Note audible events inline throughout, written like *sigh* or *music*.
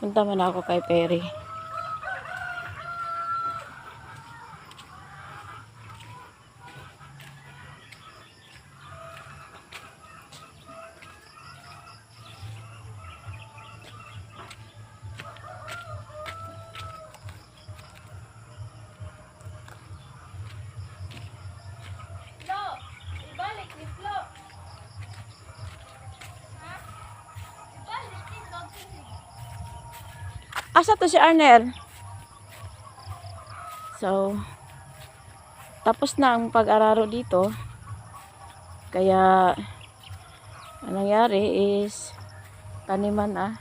Punta man ako kay Perry. Si Arnel? So, tapos na ang pag-araro dito. Kaya, ang nangyari is, taniman ah.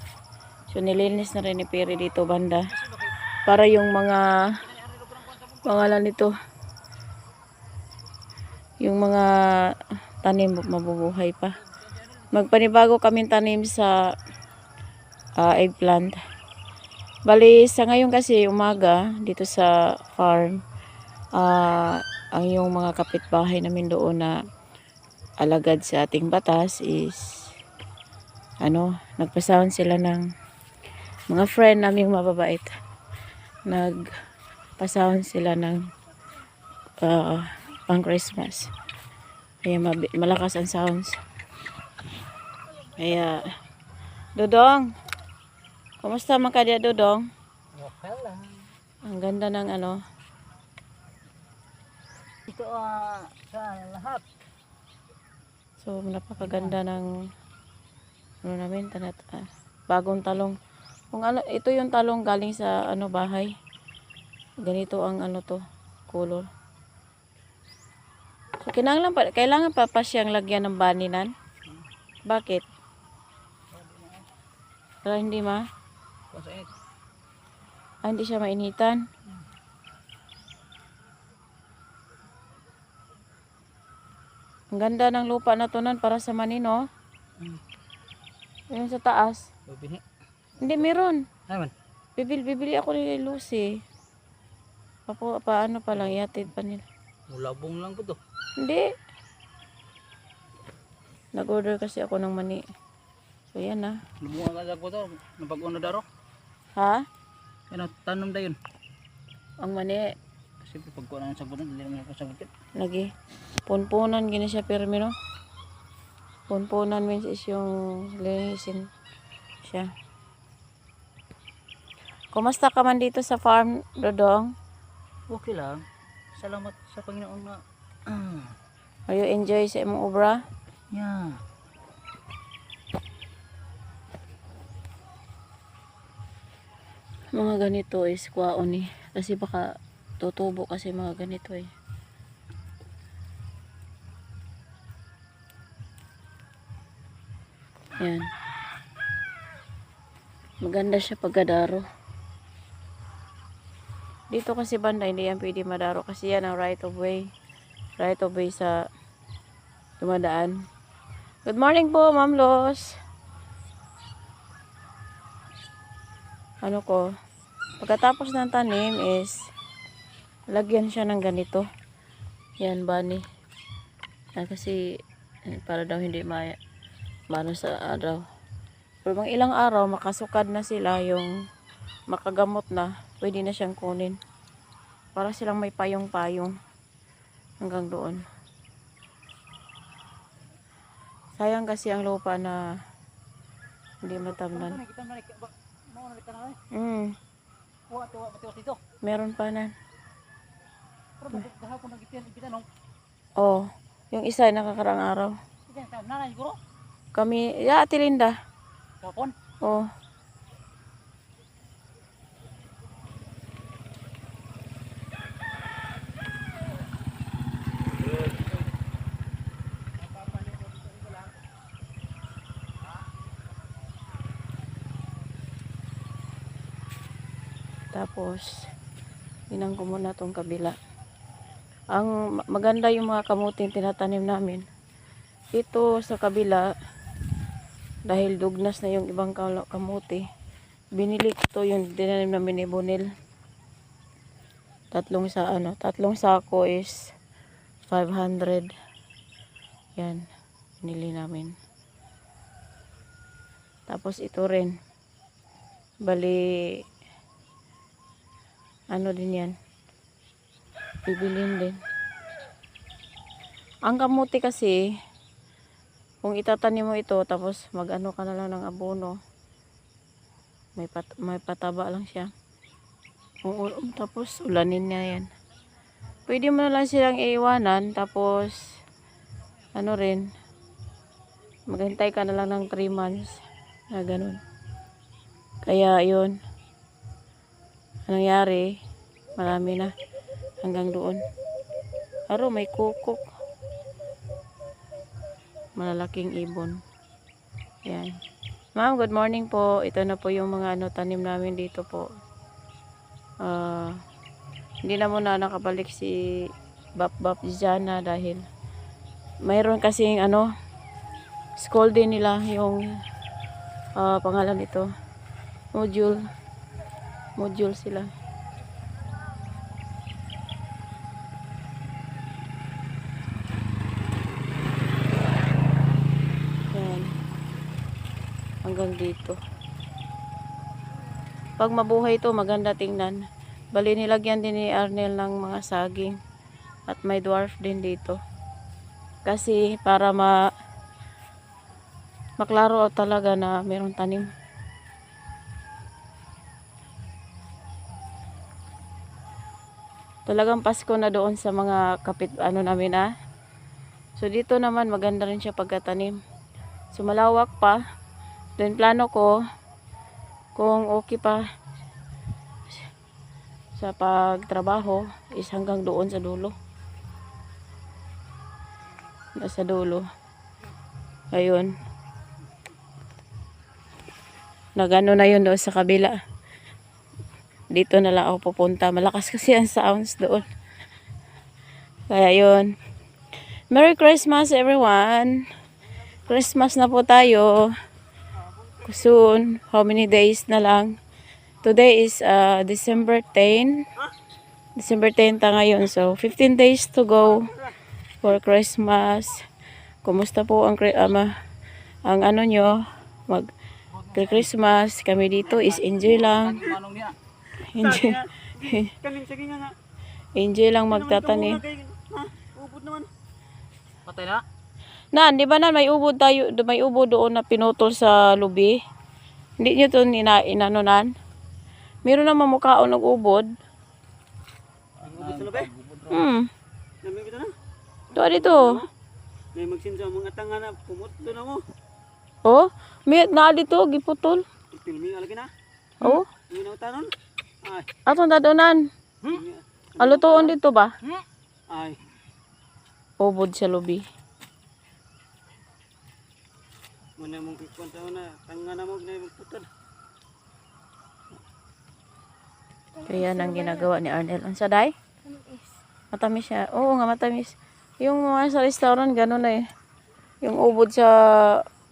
So, nilinis na rin ni Perry dito banda. Para yung mga, pangalan nito, yung mga tanim mabubuhay pa. Magpanibago kami tanim sa ah, eggplant. Bali, sa ngayon kasi umaga, dito sa farm, ah ang yung mga kapitbahay namin doon na alagad sa ating batas is, ano, nagpasound sila ng mga friend namin mababait. Nagpasound sila ng ah, pang Christmas. Kaya malakas ang sounds. Kaya, Dodong, Kumusta man ka diya, Dodong? Okay lang. Ang ganda ng ano. Ito ah, sa lahat. So, napakaganda ng ano namin, tanat, ah, bagong talong. Kung ano, ito yung talong galing sa ano bahay. Ganito ang ano to, color. So, kinanglan pa, kailangan pa pa siyang lagyan ng baninan. Bakit? Para hindi ma, Kasi ah, hindi siya mainitan. Ang ganda ng lupa na to nun para sa manino. Mm. Ayun sa taas. bibini. Hindi, meron. Naman. Bibil, bibili ako ni Lucy. Papo, paano pa lang, ihatid pa nila. Mulabong lang ko to. Hindi. Nag-order kasi ako ng mani. So, yan ah. Lumunga ka ko to. Napag-una daro. Ha? Yan ang tanom da yun. Ang mani. Kasi pag ko na sa bulan, dili naman ako sa bukit. Lagi. Punpunan, gini siya pirmi, no? Punpunan means is yung linisin siya. Kumusta ka man dito sa farm, Dodong? Okay lang. Salamat sa Panginoon na. *clears throat* Are you enjoy sa imong obra? yeah. Mga ganito is kwaon eh. Kasi baka tutubo kasi mga ganito eh. Yan. Maganda siya pagkadaro. Dito kasi banda hindi yan pwede madaro kasi yan ang right of way. Right of way sa dumadaan. Good morning po, Ma'am Los. Ano ko, pagkatapos ng tanim is, lagyan siya ng ganito. Yan, bani. Yan, kasi, eh, para daw hindi ma, mano sa araw. Pero mga ilang araw, makasukad na sila yung makagamot na, pwede na siyang kunin. Para silang may payong-payong hanggang doon. Sayang kasi ang lupa na hindi matamnan. Mm, Kuha to, matiwas dito. meron pa na. Pero bakit gahapon nagitian ibitan no? Oh, yung isa ay nakakarang araw. Kami, ya, Ate Linda. Oh. Tapos, inang ko muna tong kabila. Ang ma- maganda yung mga kamuting tinatanim namin. Ito sa kabila, dahil dugnas na yung ibang kamuti, binili ko to yung tinanim namin ni Bonil. Tatlong sa ano, tatlong sako is 500. Yan, binili namin. Tapos ito rin. Bali, ano din yan. Bibilin din. Ang kamuti kasi, kung itatanim mo ito, tapos mag-ano ka na lang ng abono, may, pat may pataba lang siya. Kung u- tapos ulanin niya yan. Pwede mo na lang silang iiwanan, tapos, ano rin, maghintay ka na lang ng 3 months, na ganun. Kaya, yun, anong nangyari, marami na, hanggang doon. Aro, may kukok. Malalaking ibon. Yan. Ma'am, good morning po. Ito na po yung mga ano, tanim namin dito po. Ah, hindi na muna nakabalik si Bap Bap Jana dahil mayroon kasing ano, school din nila yung ah, pangalan nito. Module. Module sila. Yan. Hanggang dito. Pag mabuhay ito, maganda tingnan. Bali nilagyan din ni Arnel ng mga saging. At may dwarf din dito. Kasi para ma maklaro talaga na mayroong tanim. Talagang Pasko na doon sa mga kapit ano namin ah. So dito naman maganda rin siya pagkatanim. So malawak pa. Then plano ko kung okay pa sa pagtrabaho is hanggang doon sa dulo. Nasa dulo. Ayun. Nagano na yun doon sa kabila. Dito na lang ako pupunta. Malakas kasi ang sounds doon. Kaya yun. Merry Christmas everyone. Christmas na po tayo. Soon. How many days na lang? Today is uh, December 10. December 10 ta ngayon. So, 15 days to go for Christmas. Kumusta po ang ama ang ano nyo? Mag Christmas. Kami dito is enjoy lang. Enjoy, Kanin, sige nga nga. enjoy lang magtatanim. Ubod naman. Patay na. Nan, di ba na may ubod tayo, may ubod doon na pinutol sa lubi? Hindi nyo to nina, inano nan? Meron naman mukhaon ng ubod. Ubod sa labi. Hmm. Namin kita na. Ito, dito. May magsinsa mga tanga na pumutlo na mo. Oh, may na dito, giputol. Pilmi alagi na. Oh, Hindi na utanon. Ay. Atong dadonan. pilmi. Alutoon dito ba? Ay. Ubod sa lubi. Muna mong kikwanta na. Tanga na mo. Na magputol. Kaya ang ginagawa ni Arnel. Ang saday? Matamis siya. Oo nga, matamis. Yung mga sa restaurant, gano'n na eh. Yung ubod sa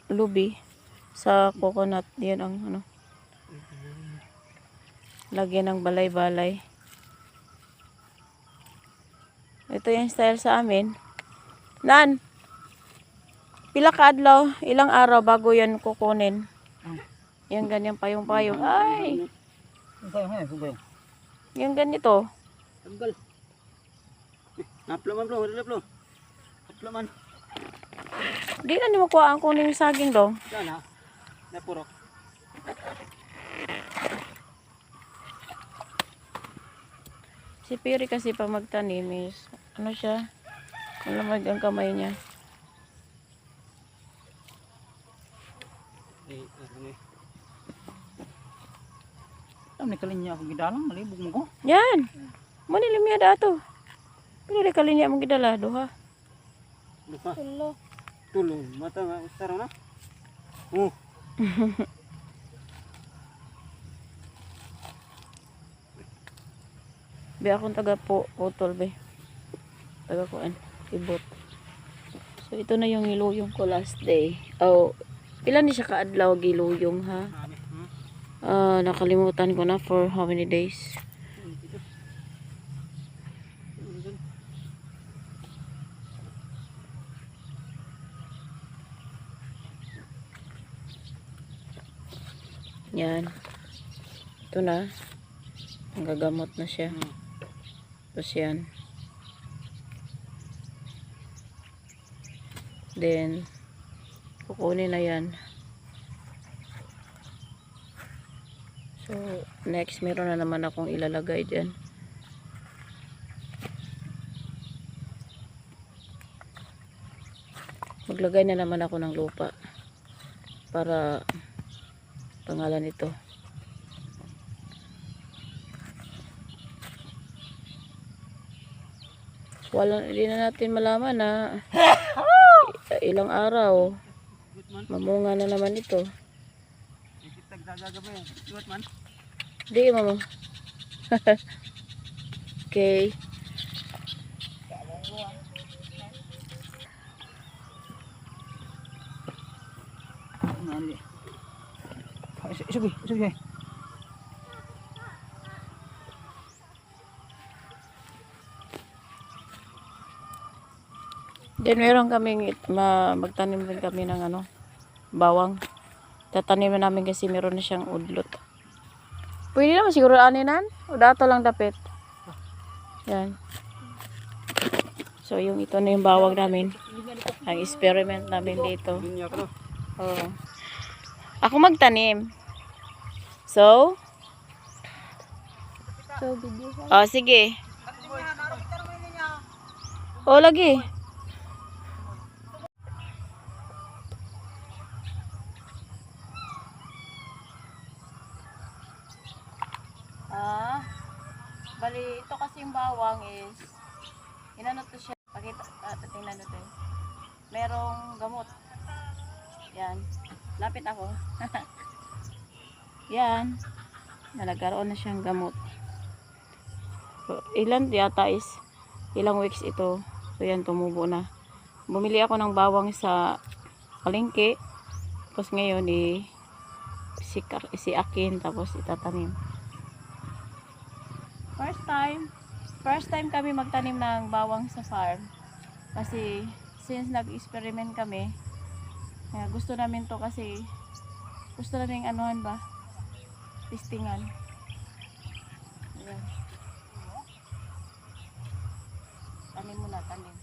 lubi, sa coconut, yan ang ano. Lagyan ng balay-balay. Ito yung style sa amin. Nan, pila ka adlaw, ilang araw bago yan kukunin. Yan ganyan payong-payong. Ay, yan ganito. Tanggal. Naplo man bro. Wala bro. Naplo man. Di na ni makuha ang kuning saging dong. Diyan ha. Napurok. Si Piri kasi pag magtanim is, ano siya, malamag ang kamay niya. Ano. Ang nikalinya ako gidalang, malibog mo ko. Yan! Manilim niya dato. Pero kalinya mong gidala, duha. Lupa. Tulo. Tulong. Mata nga. Ustaro na. Oh. *laughs* Be akong taga po, putol be. Taga kuan, ibot. So ito na yung iluyong ko last day. Oh, ilan ni siya kaadlaw giluyong ha? Ah, nakalimutan ko na for how many days. Yan. Ito na. Nagagamot na siya. Hmm. Tapos yan. Then, kukunin na yan. So, next, meron na naman akong ilalagay dyan. Maglagay na naman ako ng lupa para pangalan ito. Wala, hindi na natin malaman na *laughs* ilang araw mamunga na naman ito. Ikitag gagagabay. Good man. Di mo. okay. Sige, sige, Then meron kaming ma, magtanim din kami ng ano, bawang. Tatanim na namin kasi meron na siyang udlot. Pwede naman siguro aninan. O dato lang dapit. Yan. So yung ito na yung bawang namin. Ang experiment namin dito. Oo. Ako magtanim. So? So, video Oh, sige. Oh, lagi. Ah, tingnan natin. Merong gamot. Yan. Lapit ako. *laughs* Yan. Na nagkaroon na siyang gamot. So, ilan yata is ilang weeks ito. So yan tumubo na. Bumili ako ng bawang sa palengke. Tapos ngayon eh si, si akin tapos itatanim. First time. First time kami magtanim ng bawang sa farm. Kasi since nag-experiment kami, kaya gusto namin to kasi gusto namin anuhan ba? Testingan. Ayan. Tanim muna, tanim.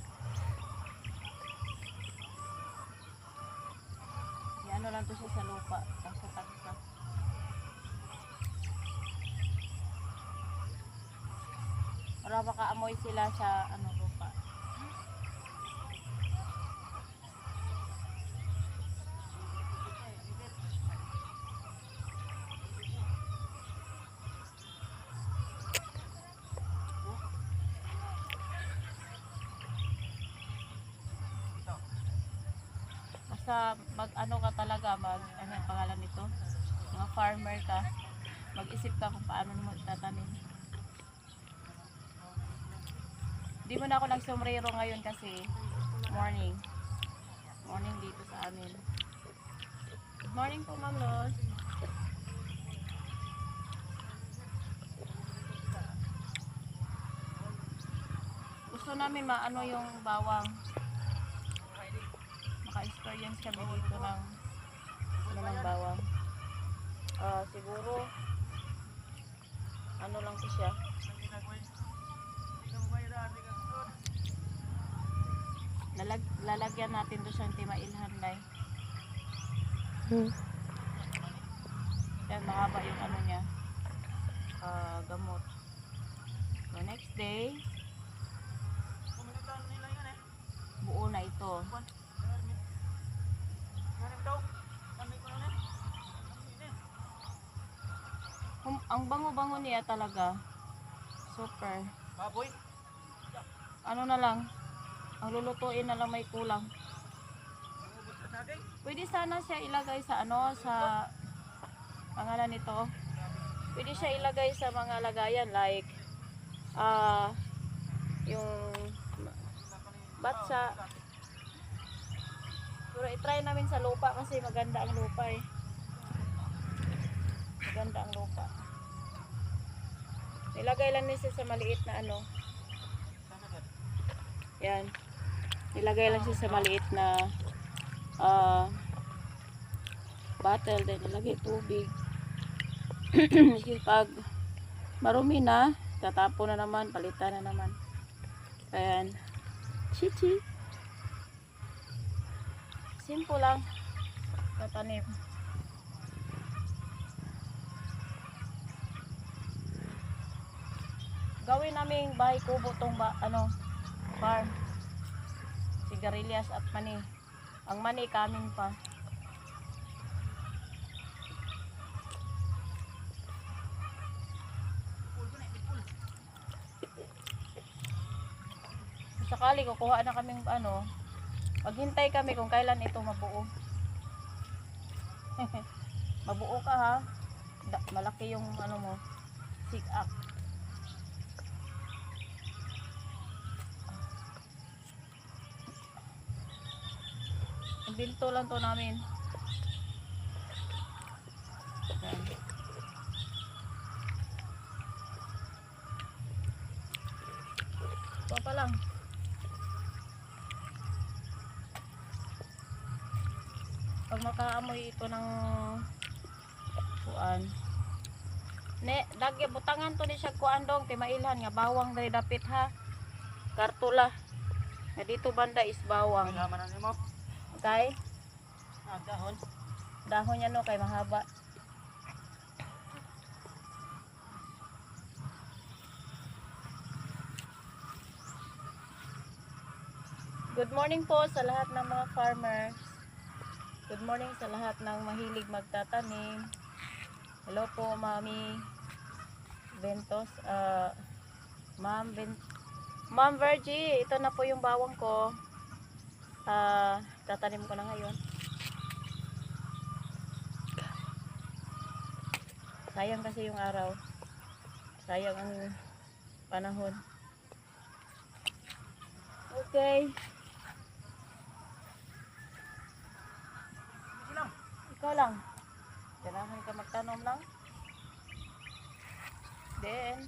Ano lang to siya sa lupa. Sa tagsa. Para makaamoy sila sa ano lupa. Basta mag ano ka talaga, mag ano ang pangalan nito? Mga farmer ka. Mag-isip ka kung paano mo tatanim. Di mo na ako nagsombrero ngayon kasi morning. Morning dito sa amin. Good morning po, Ma'am Los. Gusto namin maano yung bawang maka-experience kami dito ng ano ng bawang. Ah, siguro ano lang to siya. Lalag, lalagyan natin doon sa timailhan na Yan, mahaba yung ano niya. ah, gamot. So, next day, buo na ito. Um, ang bango-bango niya talaga. Super. Baboy. Ano na lang. Ang lulutuin na lang may kulang. Pwede sana siya ilagay sa ano, sa pangalan nito. Pwede siya ilagay sa mga lagayan like ah yung batsa. Pero itry namin sa lupa kasi maganda ang lupa eh. Maganda ang lupa. Ilagay lang niya sa maliit na ano. Yan. Ilagay lang siya sa maliit na ah bottle. Then ilagay tubig. *clears throat* Pag marumi na, tatapo na naman, palitan na naman. Ayan. Chichi. Simple lang. Tatanim. Gawin naming bahay kubo tong ba, ano, farm. Sigarilyas at mani. Ang mani kamin pa. sakali kukuha na kaming ano, maghintay kami kung kailan ito mabuo. *laughs* mabuo ka ha. Da- malaki yung ano mo, sig up. Binto lang to namin. Ayan. Ito pa lang. Pag ito ng kuan. Ne, dagya butangan to ni siya kuan dong kay mailhan nga bawang dali dapit ha. Kartula. Nga dito banda is bawang. Laman na mo. Okay? Ah, dahon. Dahon niya no kay mahaba. Good morning po sa lahat ng mga farmers. Good morning sa lahat ng mahilig magtatanim. Hello po, Mami Bentos. ah Ma'am Ben Ma'am Virgie, ito na po yung bawang ko. Ah, tatanim ko na ngayon. Sayang kasi yung araw. Sayang ang panahon. Okay. Lang. Kailangan ka magtanom lang. Then,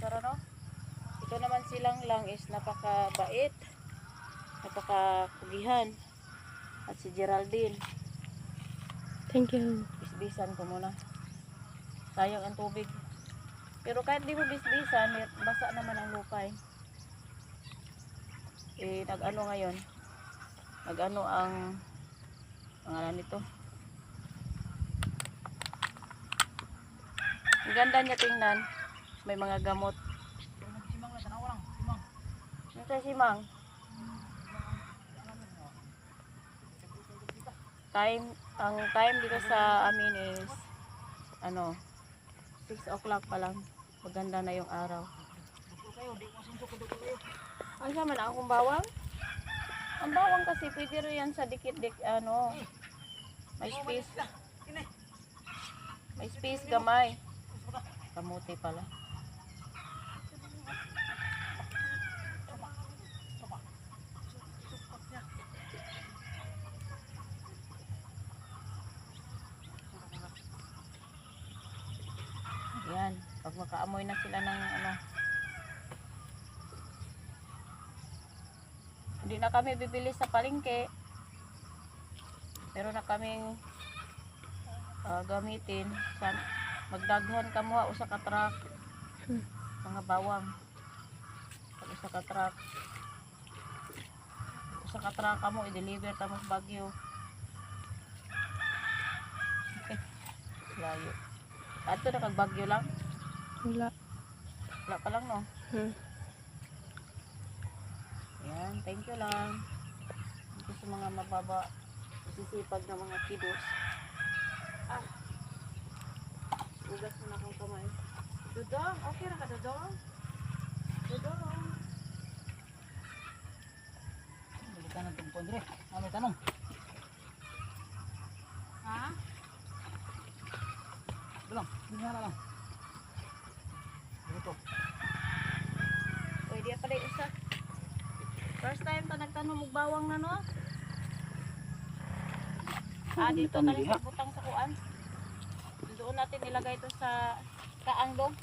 Tara no? Ito naman silang lang is napakabait. Napakakugihan. At si Geraldine. Thank you. bisbisan ko muna. Sayang ang tubig. Pero kahit di mo bisbisan, basa naman ang lupa eh. Eh, nag-ano ngayon? Nag-ano ang pangalan nito? Ang ganda niya tingnan. May mga gamot. Simang na, tanawa lang. Simang. Sa simang? Time, ang time dito sa amin is ano, 6 o'clock pa lang. Maganda na yung araw. kayo, di mo sinto ko dito kayo. Ang sama na akong bawang? Ang bawang kasi pwede rin yan sa dikit-dik, ano, may space. May space gamay. Kamuti pala. Yan, pag makaamoy na sila ng ano, Hindi na kami bibili sa palengke. Pero na kaming ah, gamitin sa magdaghan ka mo usa ka truck. Mga bawang. Pag usa ka truck. Usa ka truck ka mo i-deliver ta mo sa Baguio. Okay. Layo. Ato na kag Baguio lang. Wala. Wala pa lang no. Hmm. Yan, thank you lang. Sa mga mababa, sisipag na mga kiddos. Ah, ugas mo na akong kamay. Dudong, okay na ka Dudong? Dudong. Balikan ng tungkol dire. Ano tanong? Ha? Bilang, hindi na lang. Dito. Pwede pala yung isa. First time pa nagtanong mo bawang na no? Ah, dito Tanong na lang diha. sa butang sa kuan. Doon natin ilagay ito sa kaang dong.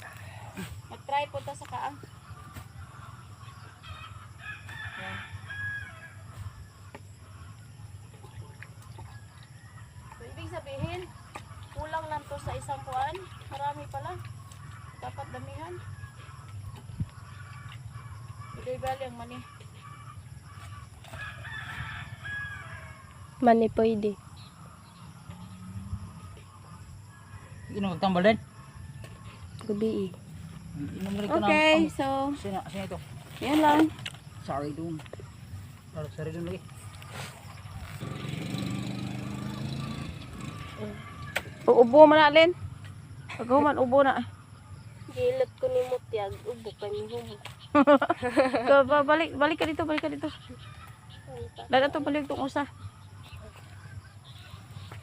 Mag-try po ito sa kaang. Yan. So, ibig sabihin, kulang lang to sa isang kuan. Marami pala. Dapat damihan. Bali ang mani. Mani pwede. Hindi na magtambal din. Gabi eh. Ka Okay, so, sina, sina ito. yan lang. Sorry doon. Sorry, sorry doon lagi. Ubo man na, Len. Pag human, ubo na. Gilat ko ni Mutyag. Ubo kay mi humo. *laughs* Ka- ba- balik, balik ka dito, balik ka dito. Dada to, balik itong usa.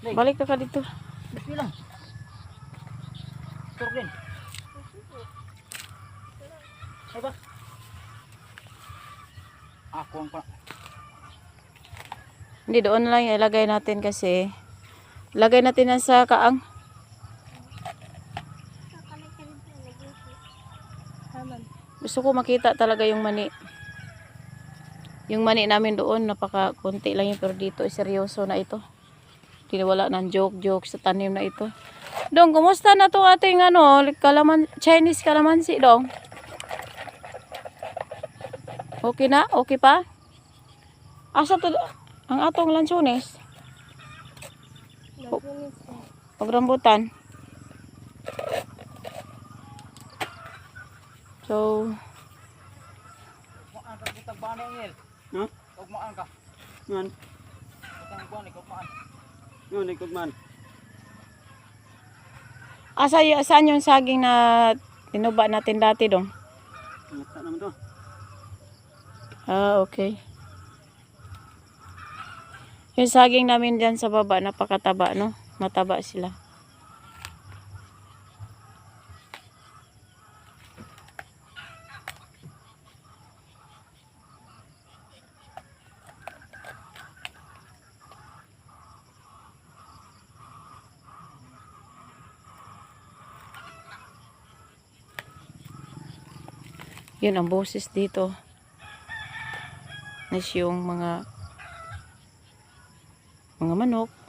Balik ka ka dito. Bismillah. Turok din. Ay ba? Ako ang pa. Hindi, doon lang ilagay natin kasi lagay natin yan sa kaang. Gusto ko makita talaga yung mani. Yung mani namin doon, napaka konti lang yun. Pero dito, seryoso na ito. Hindi na wala ng joke-joke sa tanim na ito. Dong, kumusta na to ating ano, kalaman, Chinese kalamansi, dong? Okay na? Okay pa? Asa to, ang atong lansones? Pag rambutan. So, Maan ka kitag ba na ngil? Ha? Huwag maan ka. Ngan. Kitang buwan, ikaw maan. Yun, ikot man. Asa y- saan yung saging na tinuba natin dati dong? Mata naman to. Ah, okay. Yung saging namin dyan sa baba, napakataba, no? Mataba sila. Yun ang boses dito. Nas yung mga mga manok